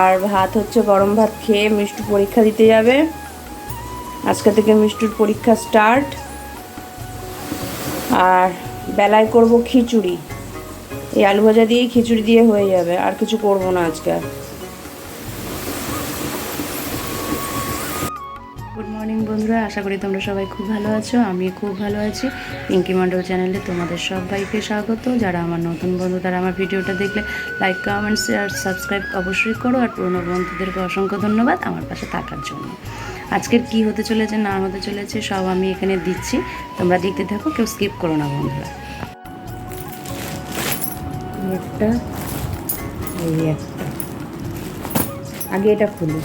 আর ভাত হচ্ছে গরম ভাত খেয়ে মিষ্টু পরীক্ষা দিতে যাবে। আজকে থেকে মিষ্টুর পরীক্ষা স্টার্ট আর বেলায় করব খিচুড়ি। এই আলু ভাজা দিয়েই খিচুড়ি দিয়ে হয়ে যাবে, আর কিছু করব না আজকে আর। মর্নিং, বন্ধুরা। আশা করি তোমরা সবাই খুব ভালো আছো। আমি খুব ভালো আছি। পিঙ্কি মণ্ডল চ্যানেলে তোমাদের সবাইকে স্বাগত। যারা আমার নতুন বন্ধু, তারা আমার ভিডিওটা দেখলে লাইক কমেন্ট শেয়ার সাবস্ক্রাইব অবশ্যই করো। আর পুরনো বন্ধুদেরকে অসংখ্য ধন্যবাদ আমার পাশে থাকার জন্য। আজকের কি হতে চলেছে, না হতে চলেছে, সব আমি এখানে দিচ্ছি। তোমরা দেখতে থাকো, কেউ স্কিপ করো না, বন্ধুরা। একটা, এই একটা। আগে এটা খুলি।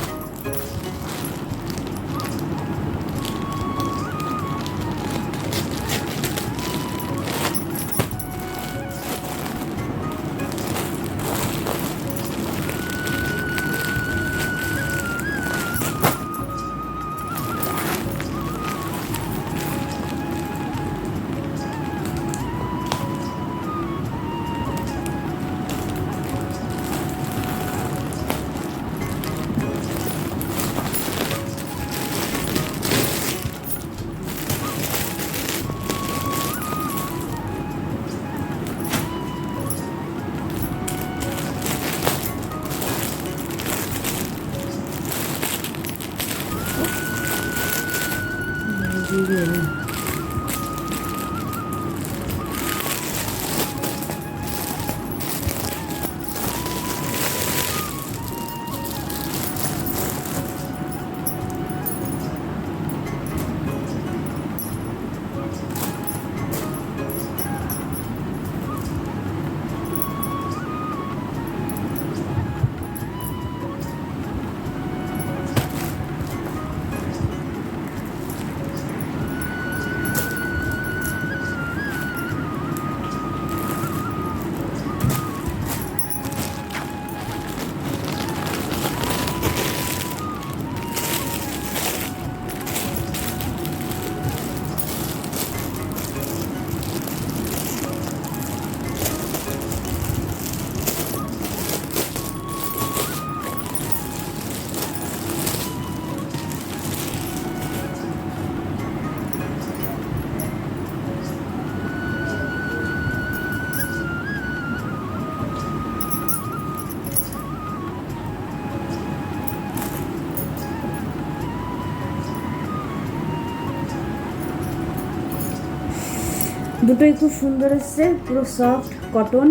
দুটোই খুব সুন্দর এসছে, পুরো সফট কটন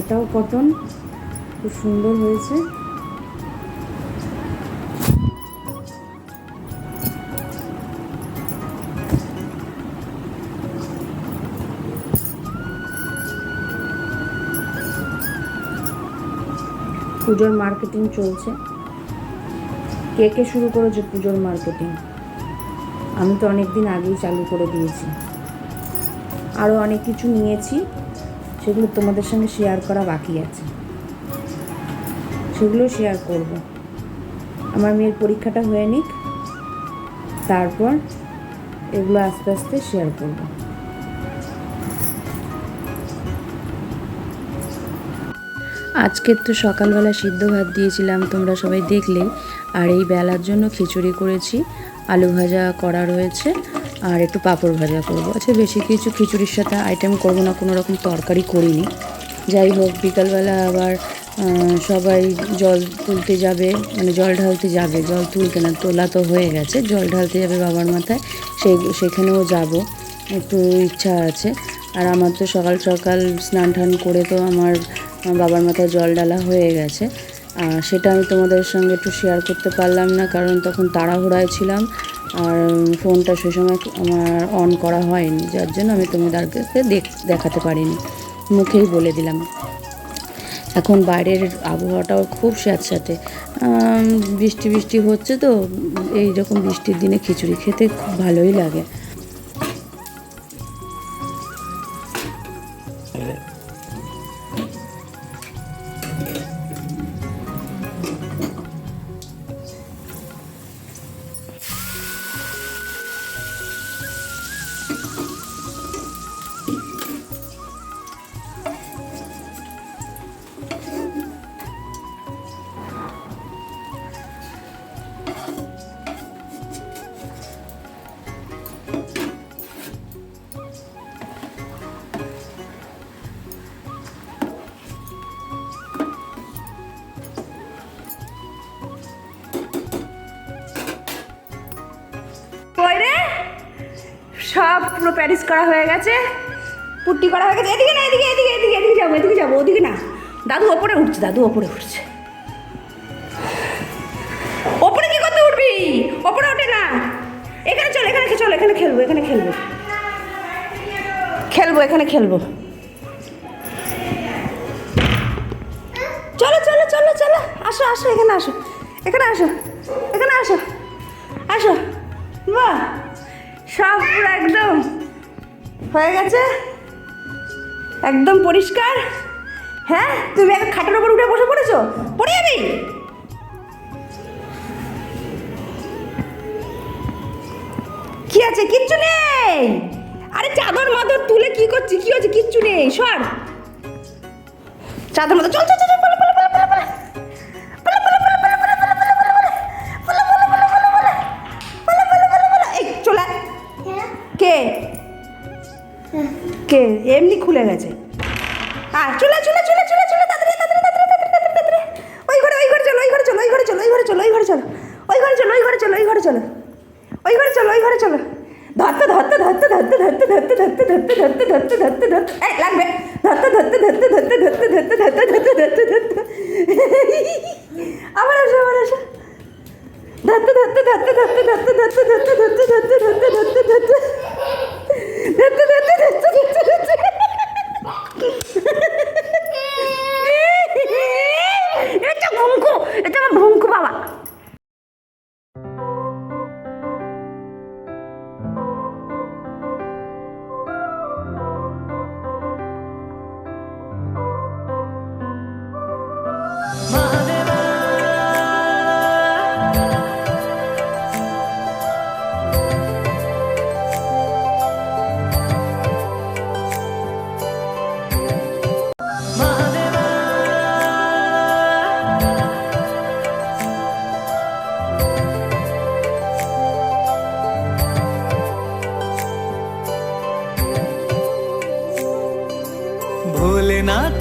এটাও কটন খুব সুন্দর হয়েছে। পুজোর মার্কেটিং চলছে। কে কে শুরু করেছে পুজোর মার্কেটিং আমি তো অনেক দিন আগেই চালু করে দিয়েছি। আরও অনেক কিছু নিয়েছি, সেগুলো তোমাদের সঙ্গে শেয়ার করা বাকি আছে। সেগুলো শেয়ার করব। আমার মেয়ের পরীক্ষাটা হয়ে নিক, তারপর এগুলো আস্তে আস্তে শেয়ার করব। আজকের তো সকালবেলা সিদ্ধ ভাত দিয়েছিলাম, তোমরা সবাই দেখলে, আর এই বেলার জন্য খিচুড়ি করেছি। আলু ভাজা করা রয়েছে আর একটু পাঁপড় ভাজা করব। আচ্ছা বেশি কিছু খিচুড়ির সাথে আইটেম করব না, কোনো রকম তরকারি করিনি। যাই হোক, বিকালবেলা আবার সবাই জল তুলতে যাবে মানে জল ঢালতে যাবে, জল তুলতে না, তোলা তো হয়ে গেছে, জল ঢালতে যাবে বাবার মাথায় সেই সেখানেও যাব, একটু ইচ্ছা আছে। আর আমার তো সকাল সকাল স্নান টান করে তো আমার বাবার মাথায় জল ডালা হয়ে গেছে। সেটা আমি তোমাদের সঙ্গে একটু শেয়ার করতে পারলাম না, কারণ তখন তাড়াহুড়ায় ছিলাম আর ফোনটা সেই সময় আমার অন করা হয়নি, যার জন্য আমি তোমাদেরকে দেখ- দেখাতে পারিনি, মুখেই বলে দিলাম। এখন বাইরের আবহাওয়াটাও খুব স্যাঁতস্যাঁতে বৃষ্টি বৃষ্টি হচ্ছে তো, এই রকম বৃষ্টির দিনে খিচুড়ি খেতে খুব ভালোই লাগে। সব পুরো প্যারিস করা হয়ে গেছে। পুট্টি করা হয়ে গেছে। এদিকে না, এদিকে এদিকে এদিকে এদিকে যাব এদিকে যাব, ওদিকে না। দাদু ওপরে উঠছে, দাদু ওপরে উঠছে। ওপরে কি করতে উঠবি? ওপরে ওঠে না। এখানে চল এখানে চল, এখানে খেলব এখানে খেলব। খেলব, এখানে খেলব। চলো চলো চলো চলো। আসো আসো, এখানে আসো। এখানে আসো এখানে আসো। আসো। বাহ সব পুরো একদম। হয়ে গেছে? একদম পরিষ্কার? হ্যাঁ? তুমি এখন খাটের ওপর উঠে বসে পড়েছো? পড়ে যাবি কি আছে? কিচ্ছু নেই। আরে চাদর মাদর তুলে কি করছি? কি হচ্ছে কিচ্ছু নেই। সর। চাদর মাদর চল চল চল। কে এমনি খুলে গেছে আর চলে চলে চলে চলে চলে তাড়াতাড়ি তাড়াতাড়ি তাড়াতাড়ি তাড়াতাড়ি ওই ঘরে ওই ঘরে চলো ওই ঘরে চলো ওই ঘরে চলো ওই ঘরে চলো ওই ঘরে চলো ওই ঘরে চলো ওই ঘরে চলো ওই ঘরে চলো ওই ঘরে চলো ওই ঘরে চলো ধরতে ধরতে ধরতে ধরতে ধরতে ধরতে ধরতে ধরতে ধরতে ধরতে ধরতে ধরতে এই লাগবে ধরতে ধরতে ধরতে ধরতে ধরতে ধরতে ধরতে ধরতে ধরতে ধরতে আবার আসো আবার আসো ধরতে ধরতে ধরতে ধরতে ধরতে ধরতে ধরতে ধরতে ধরতে ধরতে ধরতে ধরতে ধরতে ধরতে ধরতে এটা ভুঙ্কু এটা ভঙ্কু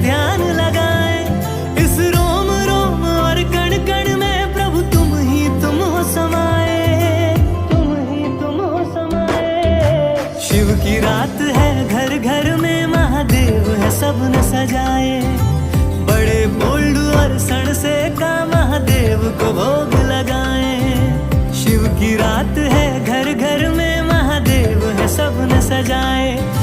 ध्यान लगाए। इस रोम रोम और कण कण में प्रभु तुम ही तुम हो समाए। तुम ही तुम हो समाए। शिव की रात है, घर घर में महादेव है, सब न सजाए। बड़े बोल्ड और सण से का महादेव को भोग लगाए। शिव की रात है, घर घर में महादेव है सबने सजाए।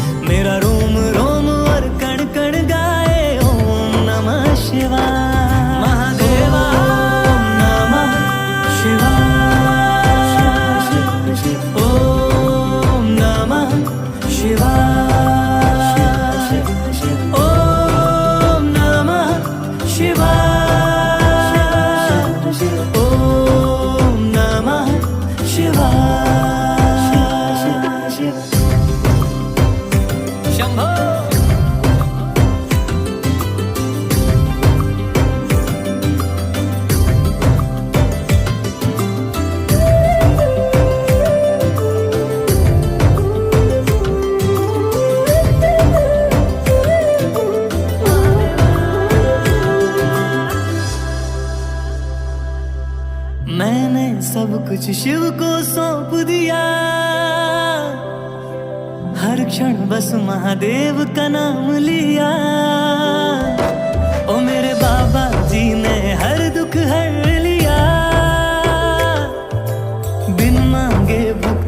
कुछ शिव को सौंप दिया। हर क्षण बस महादेव का नाम लिया। ओ मेरे बाबा जी ने हर दुख हर लिया। बिन मांगे भक्तों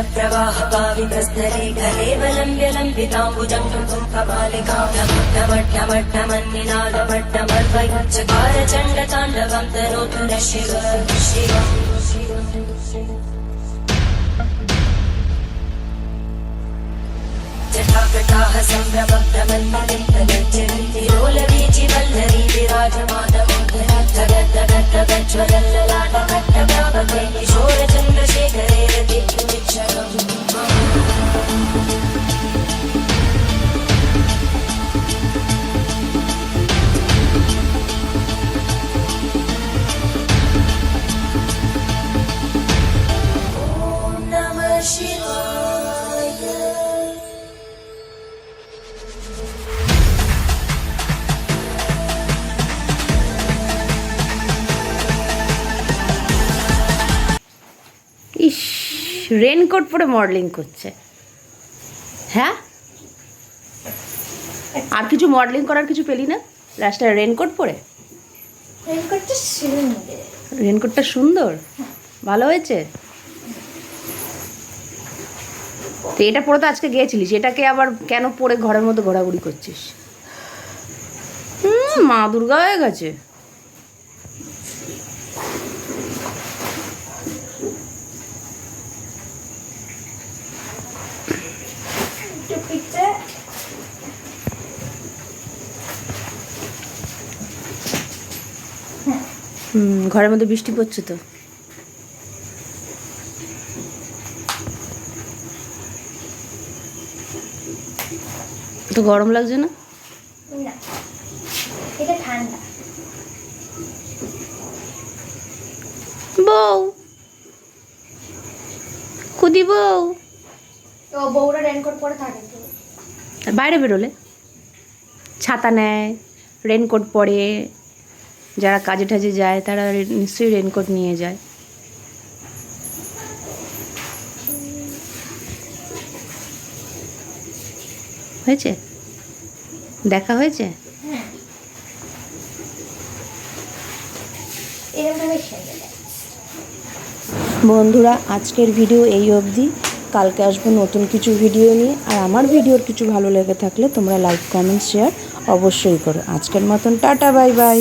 प्रवाह पावितस्तरे प्रवाहपावितस्तरे घरेवलम्ब्य लम्बिताम्बुजम् कृतुम् कपालिकामन्निनादमट्टमर्वयुच्चकार चण्डताण्डवम् तनोतु न शिव शिव जटाकटाः सम्भ्रमभ्रमन्मलिन्दलज्जरीतिरोलवीचिवल्लरी विराजमानमोदरज्जगद्दगद्दगज्ज्वलल्ललाटभट्टभावके किशोरचन्द्रशेखरे रतिपुनिच्छ রেনকোট পরে মডেলিং করছে। হ্যাঁ? আর কিছু মডেলিং করার কিছু পেলি না? লাস্টে রেনকোট পরে? রেনকোটটা সুন্দর। রেনকোটটা সুন্দর? ভালো হয়েছে? তো এটা পরে তো আজকে গিয়েছিলিস এটাকে আবার কেন পরে ঘরের মধ্যে ঘোরাঘুরি করছিস? হুম মা দুর্গা হয়ে গেছে। হুম ঘরের মধ্যে বৃষ্টি পড়ছে তো। তো গরম লাগছে না? না। এটা ঠান্ডা। বউ। খুদি বউ। তো বউরা রেনকোট পরে থাকে বাইরে বেরোলে? ছাতা নেয় রেনকোট পরে। যারা কাজে টাজে যায় তারা নিশ্চয়ই রেনকোট নিয়ে যায়। হয়েছে? দেখা হয়েছে? লাগে। বন্ধুরা আজকের ভিডিও এই অবধি। কালকে আসব নতুন কিছু ভিডিও নিয়ে। আর আমার ভিডিওর কিছু ভালো লেগে থাকলে তোমরা লাইক কমেন্ট শেয়ার অবশ্যই করো। আজকের মতন টাটা বাই বাই